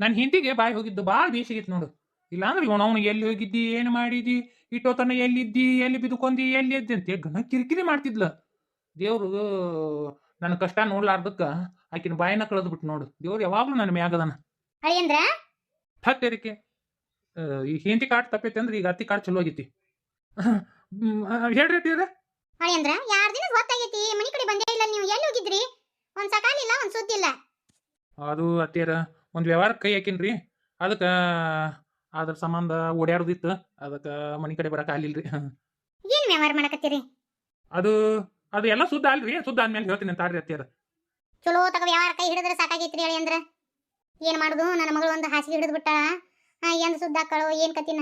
ನನ್ನ ಹಿಂದಿಗೆ ಬಾಯಿ ಹೋಗಿದ್ದು ಭಾಳ ಬೇಸಿಗಿತ್ತು ನೋಡು. ಇಲ್ಲಾಂದ್ರೆ ಇವನು ಅವ್ನು ಎಲ್ಲಿ ಹೋಗಿದ್ದಿ ಏನು ಮಾಡಿದಿ ಇಟ್ಟೋತನ ಎಲ್ಲಿದ್ದಿ ಎಲ್ಲಿ ಬಿದ್ಕೊಂಡಿ ಎಲ್ಲಿ ಎದ್ದಿ ಅಂತ ಘನ ಕಿರಿಕಿರಿ ಮಾಡ್ತಿದ್ಲ. ದೇವ್ರು ನನ್ನ ಕಷ್ಟ ನೋಡ್ಲಾರ್ದಕ್ಕ ಆಕಿನ ಬಾಯಿನ ಕಳೆದ್ಬಿಟ್ಟು ನೋಡು. ದೇವ್ರು ಯಾವಾಗ್ಲೂ ನನ್ನ ಮ್ಯಾಗದನ ಅಳಿಯಂದ್ರ ಹತ್ತೇರಿಕೆ ಈ ಹಿಂದಿ ಕಾಟ್ ತಪ್ಪೈತೆ ಅಂದ್ರೆ ಈಗ ಅತ್ತಿ ಕಾಟ್ ಚಲೋ ಆಗೈತಿ. ಹೇಳ್ರಿ ಅತ್ತಿಯವ್ರೆ. ಅಳಿಯಂದ್ರ ಯಾರ್ ದಿನ ಗೊತ್ತಾಗೈತಿ? ಮನಿ ಕಡೆ ಬಂದೇ ಇಲ್ಲ ನೀವು ಎಲ್ಲಿ ಹೋಗಿದ್ರಿ? ಒಂದ್ ಸಕಾಲಿಲ್ಲ ಒಂದ್ ಸುದ್ದಿ ಇಲ್ಲ ಅದು ಅತ್ತಿಯರ ಒಂದು ವ್ಯವಹಾರ ಕೈ ಹಾಕಿನ್ರಿ. ಅದಕ್ಕೆ ಅದ್ರ ಸಂಬಂಧ ಓಡಾಡ್ದಿತ್ತು ಅದಕ್ಕೆ ಮನೆ ಕಡೆ ಬರಕ್ಕೆ ಆಗ್ಲಿಲ್ರಿ. ಏನು ವ್ಯವಹಾರ ಮಾಡಕತ್ತೀರಿ? ಅದು ಅದು ಎಲ್ಲ ಸುದ್ದ ಅಲ್ರಿ. ಸುದ್ದ ಆದ್ಮೇಲೆ ಹೇಳ್ತೀನಿ ಅಂತ ಆಡ್ರಿ ಅತ್ತಿಯರ ಚಲೋ ತಗ ವ್ಯವಹಾರ ಕೈ ಹಿಡಿದ್ರೆ ಸಾಕಾಗೈತ್ರಿ ಅಂದ್ರೆ. ಏನ್ ಮಾಡುದು? ನನ್ನ ಮಗಳು ಒಂದು ಹಾಸಿಗೆ ಹಿಡಿದು ಬಿಟ್ಟಾಳ. ಎಂದ ಶುದ್ಧ ಸುದ್ದ ಹಾಕಳು ಏನ್ ಕತಿನ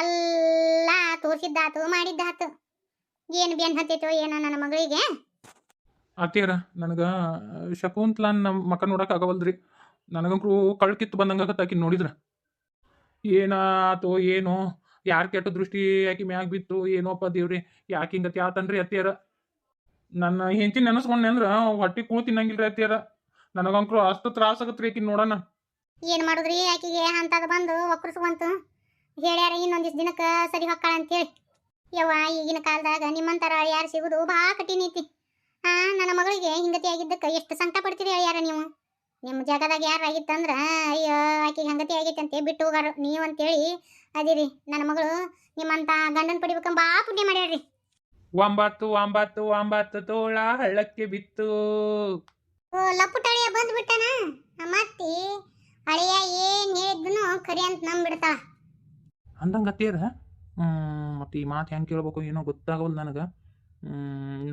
ಎಲ್ಲ ತೋರಿಸಿದ್ದಾತು ಮಾಡಿದ್ದಾತು. ಏನ್ ಬೇನ್ ಹತ್ತೈತೋ ಏನೋ ನನ್ನ ಮಗಳಿಗೆ? ಅತ್ತಿಯರ ನನಗೆ ಶಕುಂತ್ಲಾನ್ ನಮ್ಮ ಮಕ್ಕ ನೋಡಕ್ ಆಗವಲ್ದ್ರಿ. ನನಗಂಕ್ರು ಕಳ್ಕಿತ್ತು ಬಂದಂಗ ಆಕಿ ನೋಡಿದ್ರ? ಏನಾತೋ ಏನೋ, ಯಾರ್ ಕೆಟ್ಟ ದೃಷ್ಟಿ ಆಕಿ ಮ್ಯಾಗ ಬಿತ್ತು ಏನೋಪ್ಪ ದೇವ್ರಿ, ಯಾಕೆ ಹಿಂಗತಿ ಆತನ್ರಿ ಅತ್ತಿಯರ? ನನ್ನ ಹೆಂಚಿ ನೆನೆಸ್ಕೊಂಡೆ ಅಂದ್ರ ಹೊಟ್ಟಿ ಕೂಳು ತಿನ್ನಂಗಿಲ್ರಿ ಅತ್ತಿಯರ. ನನಗಂಕ್ರು ಅಷ್ಟು ತ್ರಾಸ ಆಗತ್ರಿ ಆಕಿ ನೋಡಣ ಏನ್ ಮಾಡುದ್ರಿ ಆಕಿಗೆ? ಅಂತದ ಬಂದು ಒಕ್ಕರ್ಸ್ಕೊಂತು ಹೇಳ್ಯಾರ ಇನ್ನೊಂದಿಷ್ಟು ದಿನಕ್ಕ ಸರಿ ಹೊಕ್ಕಾಳ ಅಂತೇಳಿ. ಯವ್ವ, ಈಗಿನ ಕಾಲದಾಗ ನಿಮ್ಮಂತರ ಯಾರು ಸಿಗುದು ಬಾ ಕಠಿಣ ಐತಿ. ಹಾ ನನ್ನ ಮಗಳಿಗೆ ಹಿಂಗತಿ ಆಗಿದ್ದಕ್ಕ ಎಷ್ಟು ಸಂಕಟ ಪಡ್ತೀರಿ ಹೇಳ್ಯಾರ ನೀವು? ನಿಮ್ಮ ಜಾಗದಾಗ ಯಾರು ಆಗಿತ್ತಂದ್ರೆ ಅಯ್ಯೋ ಆಕೆಗೆ ಹಂಗತಿ ಆಗೈತೆ ಅಂತ ಬಿಟ್ಟು ಹೋಗಾರು. ನೀವು ಅಂತೇಳಿ ಅದಿರಿ ನನ್ನ ಮಗಳು ನಿಮ್ಮಂತ ಗಂಡನ್ ಪಡಿಬೇಕಂಬ ಬಾ ಪುಣ್ಯ ಮಾಡ್ಯಾಡ್ರಿ ಒಂಬತ್ತು ಒಂಬತ್ತು ಒಂಬತ್ತು ತೋಳ ಹಳ್ಳಕ್ಕೆ ಬಿತ್ತು. ಓ ಲಪ್ಪುಟಳಿಯ ಬಂದ್ಬಿಟ್ಟನ ಮತ್ತಿ ಅಳಿಯ ಏನ್ ಹೇಳಿದ್ನು ಕರಿ ಅಂತ ನಂಬಿಡ್ತಾಳ ಅಂದಂಗ ಅತ್ತಿಯರ ಮತ್ತು ಈ ಮಾತು ಹೆಂಗೆ ಕೇಳ್ಬೇಕು ಏನೋ ಗೊತ್ತಾಗವಲ್ಲ ನನಗೆ.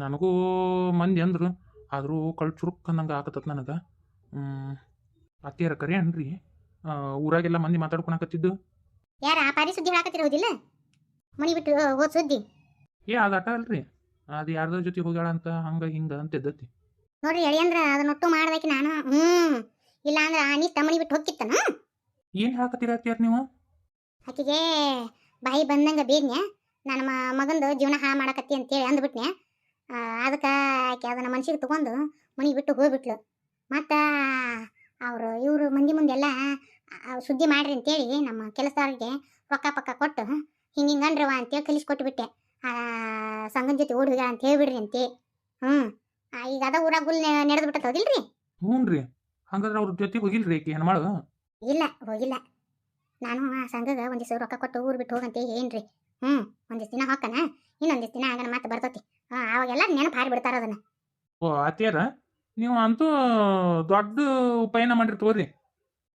ನನಗೂ ಮಂದಿ ಅಂದ್ರು ಆದರೂ ಕಳ್ ಚುರುಕ್ ಅಂದಂಗೆ ಆಗತ್ತ ನನಗೆ. ಅತ್ತಿಯರ ಕರೆ ಅನ್ರಿ. ಊರಾಗೆಲ್ಲ ಮಂದಿ ಮಾತಾಡ್ಕೊಳಕತ್ತಿದ್ದು ಯಾರ ಆ ಪಾರಿ ಸುದ್ದಿ ಹೇಳಕತ್ತಿರೋದಿಲ್ಲ? ಮನಿ ಬಿಟ್ಟು ಹೋದ ಸುದ್ದಿ? ಏ ಅದು ಆಟ ಅಲ್ರಿ. ಅದು ಯಾರ್ದ್ರ ಜೊತೆ ಹೋಗ್ಯಾಳ ಅಂತ ಹಂಗ ಹಿಂಗ ಅಂತ ಇದ್ದತಿ. ನೋಡ್ರಿ ಅದು ಅದನ್ನೊಟ್ಟು ಮಾಡ್ಬೇಕು ನಾನು. ಹ್ಮ್. ಇಲ್ಲ ಅಂದ್ರ ನೀ ತಮ್ಮನಿ ಬಿಟ್ಟು ಹೋಗಿತ್ತನ ಏನು ಹೇಳಕತ್ತೀರ ಅತ್ತಿಯರ್ ನೀವು? ಆಕಿಗೆ ಬಾಯಿ ಬಂದಂಗ ಬೇದ್ನ್ಯ? ನನ್ನ ಮಗಂದು ಜೀವನ ಹಾಳು ಮಾಡಕತ್ತಿ ಅಂತೇಳಿ ಅಂದ್ಬಿಟ್ನ್ಯ? ಅದಕ್ಕೆ ಆಕೆ ಅದನ್ನ ಮನ್ಸಿಗೆ ತಗೊಂಡು ಮನಿ ಬಿಟ್ಟು ಹೋಗ್ಬಿಟ್ಲು. ಮತ್ತ ಅವರು ಇವರು ಮಂದಿ ಮುಂದೆಲ್ಲ ಸುದ್ದಿ ಮಾಡ್ರಿ ಅಂತೇಳಿ ನಮ್ಮ ಕೆಲಸದವ್ರಿಗೆ ರೊಕ್ಕ ಪಕ್ಕ ಕೊಟ್ಟು ಹಿಂಗೆ ಹಿಂಗನ್ರವ ಅಂತೇಳಿ ಕಲಿಸ್ಕೊಟ್ಬಿಟ್ಟೆ. ಸಂಗನ ಜೊತೆ ಓಡಿ ಅಂತ ಹೇಳ್ಬಿಡ್ರಿ ಅಂತೆ. ಹ್ಞೂ ಈಗ ಅದ ಊರಾಗ ಗುಲ್ ನಡೆದು ಬಿಟ್ಟದ ಹೌದಿಲ್ರಿ ಹ್ಞೂ ರೀ ಹಂಗಾದ್ರೆ ಅವ್ರ ಜೊತೆ ಹೋಗಿಲ್ರಿ ಆಕಿ ಹೆಣ್ಮಾಳು? ಇಲ್ಲ ಹೋಗಿಲ್ಲ. ನಾನು ಆ ಸಂಘಗ ಒಂದಿವ್ಸ ರೊಕ್ಕ ಕೊಟ್ಟು ಊರು ಬಿಟ್ಟು ಹೋಗಂತೆ ಏನ್ರಿ ಹ್ಞೂ ಒಂದಿಷ್ಟು ದಿನ ಹೊಕ್ಕನ ಇನ್ನೊಂದಿಷ್ಟು ದಿನ ಆಗನ ಮತ್ತೆ ಬರ್ತತಿ. ಆ, ಅವಾಗೆಲ್ಲ ನೆನಪು ಹಾರಿ ಬಿಡ್ತಾರ ಅದನ್ನ. ಓ ಅತ್ತಿಯರ ನೀವು ಅಂತೂ ದೊಡ್ಡ ಉಪಾಯನ ಮಾಡಿರಿ ತಗೋರಿ.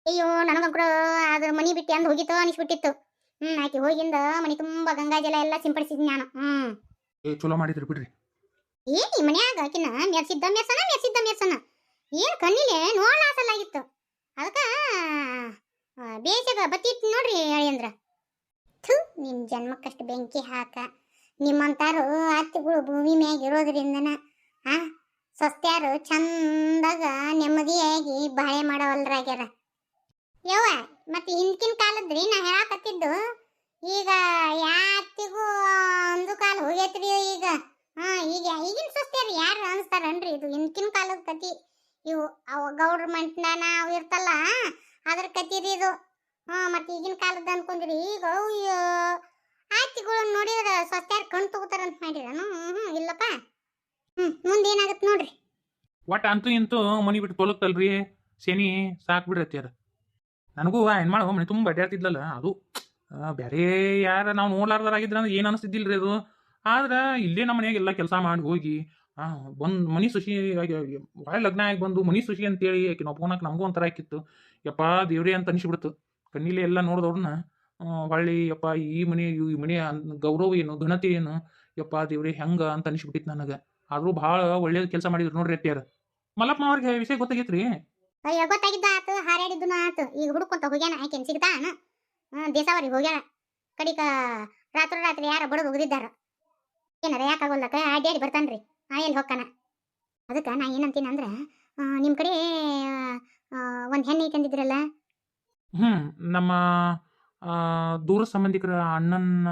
ಅಯ್ಯೋ ನನಗಂಕರು ಅದ್ರ ಮನಿ ಬಿಟ್ಟು ಅಂದ್ ಹೋಗಿತ್ತು ಅನಿಸ್ಬಿಟ್ಟಿತ್ತು. ಹ್ಮ್ ಆಕೆ ಹೋಗಿಂದ ಮನಿ ತುಂಬಾ ಗಂಗಾ ಜಲ ಎಲ್ಲ ಸಿಂಪಡಿಸಿದ್ ನಾನು. ಹ್ಮ್. ಏ ಚಲೋ ಮಾಡಿದ್ರಿ ಬಿಡ್ರಿ. ಏನ್ ಈ ಮನ್ಯಾಗ ಆಕಿನ? ಮೆರ್ಸಿದ್ದ ಮೆರ್ಸನ ಮೆರ್ಸಿದ್ದ ಮೆರ್ಸನ. ಏನ್ ಕಣ್ಣಿಲೆ ನೋಡ್ಲಾಸಲಾಗಿತ್ತು ಅದಕ್ಕ ಬೇಸಗ ಬತ್ತಿತ್ತು ನೋಡ್ರಿ ಅಳಿಯಂದ್ರ ಥು ನಿಮ್ ಜನ್ಮಕ್ಕಷ್ಟು ಬೆಂಕಿ ಹಾಕ. ನಿಮ್ಮಂತಾರು ಅತ್ತಿಗಳು ಭೂಮಿ ಮ್ಯಾಗ ಇರೋದ್ರಿಂದನ ಆ ಸಸ್ತ್ಯಾರು ಚಂದಾಗ ನೆಮ್ಮದಿಯಾಗಿ ಬಾಳೆ ಮಾಡವಲ್ರಾಗ್ಯಾರ ಯವ್ವ, ಮತ್ತೆ ಹಿಂದಿನ ಕಾಲದ್ರಿ ನಾ ಹೇಳಾಕತ್ತಿದ್ದು, ಈಗ ಯಾತಿಗೂ ಒಂದು ಕಾಲ ಹೋಗೈತ್ರಿ ಈಗ. ಹಾ, ಈಗ ಈಗಿನ ಸಸ್ತ್ಯಾರು ಯಾರು ಅನ್ಸ್ತಾರನ್ರಿ ಇದು ಹಿಂದಿನ ಕಾಲದ ಕತಿ. ಇವು ಅವ ಗೌರ್ಮೆಂಟ್ನಾನ ಅವು ಇರ್ತಲ್ಲ, ಅದ್ರ ಕತಿ ರೀ ಇದು. ಹಾ, ಮತ್ತೆ ಈಗಿನ ಕಾಲದ ಅನ್ಕೊಂಡ್ರಿ, ಈಗ ಅಯ್ಯೋ, ಆಯ್ತಿಗಳು ನೋಡಿದ್ರೆ ಸೊಸ್ತ್ಯಾರು ಕಣ್ ತಗೋತಾರಂತ ಮಾಡಿರನು ಹ್ಞೂ ಇಲ್ಲಪ್ಪ. ಹ್ಮ್ ಮುಂದೆ ನೋಡ್ರಿ. ಒಟ್ಟು ಅಂತೂ ಇಂತೂ ಮನಿ ಬಿಟ್ಟು ತೊಲಗ್ತಲ್ರಿ, ಶನಿ ಸಾಕ್ ಬಿಡ್ರತಿ ಅದ. ನನಗೂ ಆ ಹೆಣ್ಮಾಳು ಮನೆ ತುಂಬ ಅಡ್ಡಾಡ್ತಿದ್ಲಲ್ಲ ಅದು ಬೇರೆ ಯಾರ ನಾವು ನೋಡ್ಲಾರ್ದಾರಾಗಿದ್ರ ಅಂದ್ರೆ ಏನು ಅನಿಸ್ತಿದ್ದಿಲ್ರಿ ಅದು. ಆದ್ರೆ ಇಲ್ಲೇ ನಮ್ಮ ಮನೆಯಾಗ ಎಲ್ಲ ಕೆಲಸ ಮಾಡಿ ಹೋಗಿ, ಆ, ಬಂದು ಮನಿ ಸುಶಿ ಭಾಳ ಲಗ್ನ ಆಗಿ ಬಂದು ಮನಿ ಸುಶಿ ಅಂತೇಳಿ ಆಕೆ ಒಪ್ಕೊಳಕ್ ನಮಗೂ ಒಂಥರ ಆಕಿತ್ತು. ಯಪ್ಪ ದೇವ್ರಿ ಅಂತ ಅನಿಸ್ಬಿಡ್ತು. ಕಣ್ಣಿಲೆ ಎಲ್ಲ ನೋಡಿದವ್ರನ್ನ ಹೊಳ್ಳಿ ಯಪ್ಪ ಈ ಮನೆ ಈ ಮನೆ ಗೌರವ ಏನು, ಘನತೆ ಏನು, ಯಪ್ಪ ದೇವ್ರಿ ಹೆಂಗ ಅಂತ ಅನಿಸ್ಬಿಟ್ಟಿತ್ತು ನನಗೆ. ಆದರೂ ಭಾಳ ಒಳ್ಳೇದು ಕೆಲಸ ಮಾಡಿದ್ರು ನೋಡ್ರಿ ಅತ್ತಿಯರ್. ಮಲ್ಲಪ್ಪ ಅವ್ರಿಗೆ ವಿಷಯ ಗೊತ್ತಾಗೈತ್ರಿ? ಅಯ್ಯೋ ಗೊತ್ತಾಗಿದ್ದ ಆತು ಹಾರಾಡಿದ್ದು ಆತು. ಈಗ ಹುಡುಕೊಂತ ಹೋಗ್ಯಾನ ಆಕೆನ್ ಸಿಗ್ತಾನ ದೇಸಾವರಿಗೆ ಹೋಗ್ಯಾನ ಕಡಿಕ ರಾತ್ರಿ ರಾತ್ರಿ ಯಾರ ಬಡದು ಹೋಗಿದ್ದಾರ ಏನಾರ ಯಾಕಾಗೋಲ್ಲಕ ಅಡ್ಡಾಡಿ ಬರ್ತಾನ್ರಿ. ಆ ಎಲ್ಲಿ ಹೊಕ್ಕಾನ ಅದಕ್ಕೆ ನಾ ಏನಂತೀನಿ ಅಂದ್ರೆ ಆ, ನಿಮ್ ಕಡೆ ಒಂದು ಹೆಣ್ಣು ಐತಂದಿದ್ರಲ್ಲ ಹ್ಞೂ ನಮ್ಮ ದೂರ ಸಂಬಂಧಿಕರ ಅಣ್ಣನ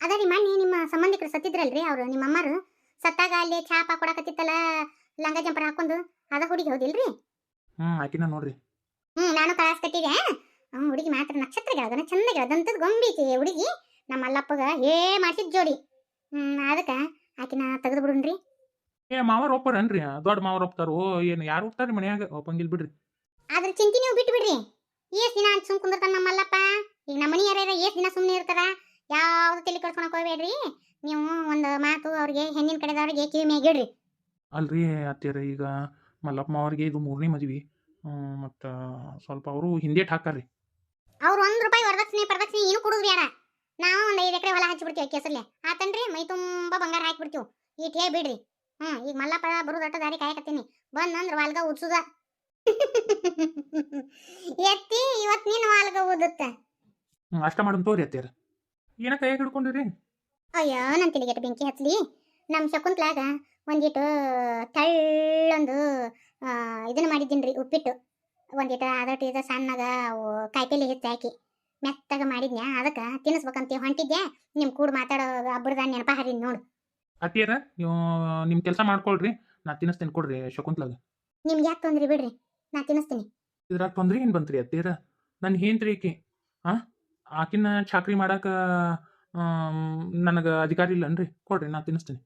ಅದ ರೀ ನಿಮ್ಮ ಸಂಬಂಧಿಕರು ಸತ್ತಿದ್ರಲ್ರಿ ಅವ್ರು ನಿಮ್ಮ ಅಮ್ಮರು ಸತ್ತಾಗ ಅಲ್ಲಿ ಚಾಪ ಕೊಡಕತ್ತಿತ್ತಲ್ಲ ಲಂಗ ಜಂಪರ್ ಹಾಕೊಂಡು ಅದ ಹುಡುಗಿ ಹೌದಿಲ್ರಿ? ಹ್ಮ್ ಆಕಿನ ನೋಡ್ರಿ. ಹ್ಮ್ ನಾನು ಕಳಿಸ್ಕೊಟ್ಟಿದ್ದೆ ಅವ್ ಹುಡುಗಿ ಮಾತ್ರ ನಕ್ಷತ್ರ ಗೆಳದನ ಚಂದ ಗೆಳದಂತದ್ ಗೊಂಬೈತಿ ಹುಡುಗಿ. ನಮ್ಮ ಅಲ್ಲಪ್ಪಗ ಏ ಮಾಡ್ಸಿದ್ ಜೋಡಿ. ಹ್ಮ್ ಅದಕ್ಕ ಆಕಿನ ತೆಗೆದು ಬಿಡುನ್ರಿ. ಏ ಮಾವರ್ ಒಪ್ಪರನ್ರಿ? ದೊಡ್ಡ ಮಾವರ್ ಒಪ್ತಾರೋ? ಏನು ಯಾರು ಒಪ್ತಾರ್ರಿ ಮನ್ಯಾಗ? ಒಪ್ಪಂಗಿಲ್ ಬಿಡ್ರಿ. ಅದ್ರ ಚಿಂತೆ ನೀವು ಬಿಟ್ಟು ಬಿಡ್ರಿ. ಏಸ್ ದಿನ ಅಂತ ಸುಮ್ ಕುಂದಿರ್ತಾನ ನಮ್ಮ ಮಲ್ಲಪ್ಪ ಈಗ ನಮ್ಮ ಮನಿ ಯಾರ್ಯಾರ ಏಸ್ ದಿನ ಸುಮ್ಮನೆ ಇರ್ತಾರ. ಯಾವ್ದು ತಲೆ ಕಳ್ಸ್ಕೊಳಕ್ ಹೋಗ್ಬೇಡ್ರಿ. ಅವ್ರಿಗೆ ಹೆಣ್ಣಿನ ಕಡೆದವ್ರಿಗೆ ಕಿವಿ ಮೇಗಿಡ್ರಿ ಅಲ್ರಿ ಅತ್ತಿರ ಈಗ ಮಲ್ಲಪ್ಪ ಅವ್ರಿಗೆ ಇದು ಮೂರನೇ ಮದ್ವಿ. ಮತ್ತ ಸ್ವಲ್ಪ ಅವರು ಹಿಂದೇಟ್ ಹಾಕಾರ್ರಿ ಅವ್ರು ಒಂದ್ ರೂಪಾಯಿ ವರದಕ್ಷಿಣೆ ಪರದಕ್ಷಿಣೆ ಏನು ಕೊಡುದ್ರಿ ಯಾರ? ನಾವು ಒಂದ್ ಐದು ಎಕರೆ ಹೊಲ ಹಚ್ಚಿಬಿಡ್ತೀವಿ ಆ ಆತನ್ರಿ ಮೈ ತುಂಬಾ ಬಂಗಾರ ಹಾಕಿಬಿಡ್ತೀವಿ. ಈಟ್ ಹೇ ಬಿಡ್ರಿ. ಹ್ಮ್ ಈಗ ಮಲ್ಲಪ್ಪ ಬರುದಟ್ಟ ದಾರಿ ಕಾಯಕತ್ತೀನಿ. ಅಂದ್ರ ವಾಲ್ಗ ಉದ್ಸುದ ಎತ್ತಿ ಇವತ್ ನೀನ್ ವಾಲ್ಗ ಊದುತ್ತ ಹ್ಮ್, ಅಷ್ಟ ಮಾಡೋಣ ತೋರಿ ಅತ್ತೀರ ಏನ ಕೈಯಾಗ ಹಿಡ್ಕೊಂಡಿರಿ? ಅಯ್ಯೋ ನನ್ ತಿಳಿಗೆಟ್ಟ ಬೆಂಕಿ ಹತ್ಲಿ ನಮ್ ಶಕುಂತ್ಲಾಗ ಒಂದಿಟ್ಟು ತಳ್ಳೊಂದು ಇದನ್ನು ಮಾಡಿದ್ದೀನಿ ರೀ ಉಪ್ಪಿಟ್ಟು. ಒಂದಿಟ್ಟು ಅದಟ್ಟು ಇದು ಸಣ್ಣಗ ಅವು ಕಾಯಿಪಲ್ಲೆ ಹೆಚ್ಚು ಹಾಕಿ ಮೆತ್ತಗ ಮಾಡಿದ್ನ್ಯಾ ಅದಕ್ಕೆ ತಿನ್ನಿಸ್ಬೇಕಂತ ಹೊಂಟಿದ್ದೆ ನಿಮ್ಮ ಕೂಡ ಮಾತಾಡೋ ಅಬ್ಬರ್ದ ನೆನಪ ಹರಿದ್ ನೋಡು. ಅತ್ತಿಯರ ನೀವು ನಿಮ್ಮ ಕೆಲಸ ಮಾಡ್ಕೊಳ್ರಿ ನಾ ತಿನ್ನಿಸ್ತೇನೆ ಕೊಡ್ರಿ ಶಕುಂತ್ಲಾಗ. ನಿಮ್ಗೆ ಯಾಕೆ ತೊಂದ್ರಿ ಬಿಡ್ರಿ ನಾ ತಿನ್ನಿಸ್ತೀನಿ. ಇದ್ರಾಗ ತೊಂದ್ರೆ ಏನು ಬಂತ್ರಿ ಅತ್ತಿಯರ? ನನ್ನ ಹೇಂತ್ರಿ ಈಕಿ ಹಾಂ ಆಕಿನ ಚಾಕ್ರಿ ಮಾಡಾಕ ನನಗೆ ಅಧಿಕಾರ ಇಲ್ಲನ್ರಿ ಕೊಡ್ರಿ ನಾ ತಿನ್ನಿಸ್ತೀನಿ.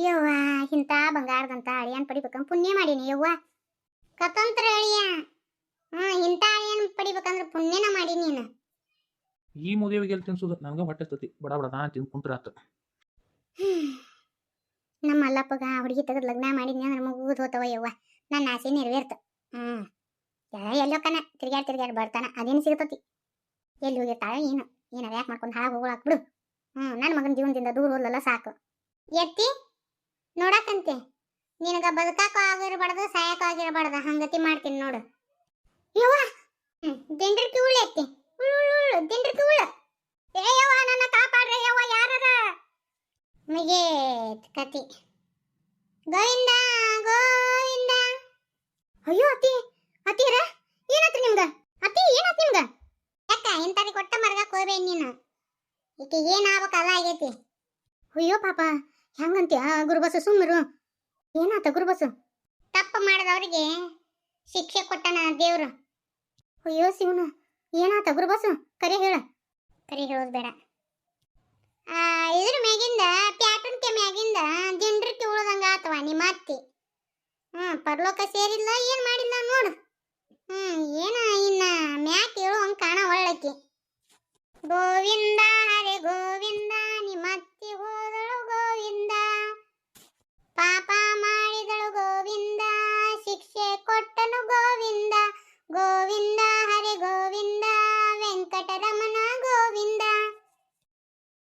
ಯವ್ವ ಇಂಥ ಬಂಗಾರದಂತ ಅಳಿಯನ್ ಪಡಿಬೇಕಂತ ಪುಣ್ಯ ಮಾಡೀನಿ ಯವ್ವ. ಕತಂತ್ರ ಅಳಿಯ. ಹ್ಮ್ ಇಂಥ ಅಳಿಯನ್ ಪಡಿಬೇಕಂದ್ರ ಪುಣ್ಯನ ಮಾಡಿ ನೀನು. ಈ ಮುದೇವಿಗೆ ಎಲ್ಲಿ ತಿನ್ಸೋದು? ನನಗೆ ಹೊಟ್ಟೆ ತತಿ ಬಡ ಬಡ ನಾ ತಿಂದು ಕುಂತ್ರ ಆತು. ನಮ್ಮ ಅಲ್ಲಪ್ಪಗ ಹುಡುಗಿ ತೆಗೆದು ಲಗ್ನ ಮಾಡಿದ್ನಿ ಅಂದ್ರೆ ಮುಗಿದು ಹೋತವ ಯವ್ವ. ನನ್ನ ಆಸೆ ನೆರವೇರ್ತ. ಹ್ಮ್ ಎಲ್ಲೋಕನ ತಿರ್ಗ್ಯಾಡ್ ತಿರ್ಗ್ಯಾಡ್ ಬರ್ತಾನ. ಅದೇನು ಸಿಗ್ತತಿ? ಎಲ್ಲಿ ಹೋಗಿರ್ತಾಳ ಏನು? ಏನಾರ ಯಾಕೆ ಮಾಡ್ಕೊಂಡು ಹಾಳಾಗಿ ಹೋಗ್ಲಾಕ್ ಬಿಡು. ಹ್ಮ್ ನನ್ನ ಮಗನ ಜೀವನದಿಂದ ದೂರ ಹೋದಲ್ಲ ಸಾಕು. ಎತ್ತಿ? ನೋಡಕಂತೆ ನಿನಗ ಬದುಕಾಕು ಆಗಿರಬಾರ್ದು ಸಾಯಕ ಆಗಿರಬಾರ್ದು. ಹಂಗತಿ ಮಾಡ್ತೀನಿ ನೋಡು. ಯವ್ವ! ಹ್ಮ್ ದಿಂಡ್ರಕಿ ಉಳ್ಳು ಎತ್ತಿ ಉಳ್ಳು ಉಳ್ಳು ಉಳ್ಳು ಏ ಯವ್ವ, ನನ್ನ ಕಾಪಾಡ್ರಿ ಯವ್ವ, ಯಾರರ? ಮುಗೇತ್ ಕತಿ. ಗೋವಿಂದ ಗೋವಿಂದ. ಅಯ್ಯೋ ಅತ್ತಿ ಅತ್ತೀರ ಏನಾತ್ರಿ ನಿಮ್ಗ? ಅತ್ತಿ ಏನಾತ್ ನಿಮ್ಗ? ಯಾಕ ಇಂತದಿ ಕೊಟ್ಟ ಮರ್ಗಕ್ ಹೋಗ್ಬೇಡಿ ನೀನು? ಈಕೆ ಏನಾಗಬೇಕು ಅಲ್ಲ ಆಗೈತಿ. ಅಯ್ಯೋ, ಪಾಪ. ಹೆಂಗಂತ್ಯ ಗುರುಬಸು ಸುಮ್ಮರು ಏನಾತ ಗುರುಬಸು ತಪ್ಪು ಮಾಡಿದವರಿಗೆ ಶಿಕ್ಷೆ ಕೊಟ್ಟನ ದೇವ್ರು. ಅಯ್ಯೋ ಶಿವನು ಏನಾತ ಗುರುಬಸು ಕರೆ ಹೇಳು. ಕರೆ ಹೇಳೋದು ಬೇಡ. ಆ, ಇದ್ರ ಮ್ಯಾಗಿಂದ ಪ್ಯಾಟನ್ಕೆ ಮ್ಯಾಗಿಂದ ಜನರಿಗೆ ಉಳ್ದಂಗ ಆತವ ನಿಮ್ಮ ಅತ್ತಿ? ಹ್ಞೂ ಪರ್ಲೋಕ ಸೇರಿಲ್ಲ ಏನು ಮಾಡಿಲ್ಲ ನೋಡು. ಹ್ಞೂ ಏನ ಇನ್ನ ಮ್ಯಾಕ್ ಹೇಳು ಹಂಗೆ ಕಾಣ ಒಳ್ಳಕ್ಕೆ. ಗೋವಿಂದ ಹರೇ ಅತ್ತಿ